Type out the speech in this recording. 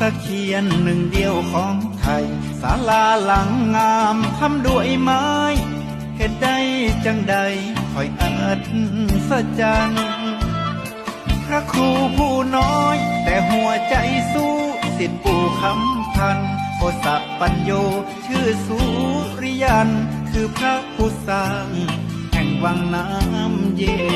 ตะเคียนหนึ่งเดียวของไทยศาลาหลังงามทำด้วยไม้เหตุใดจังใดคอยอัศจรรย์พระครูผู้น้อย แต่หัวใจสู้สิทธิปู่คำพันโอสะปัญโยชื่อสุริยัน คือพระผู้สร้างแห่งวังน้ำเย็น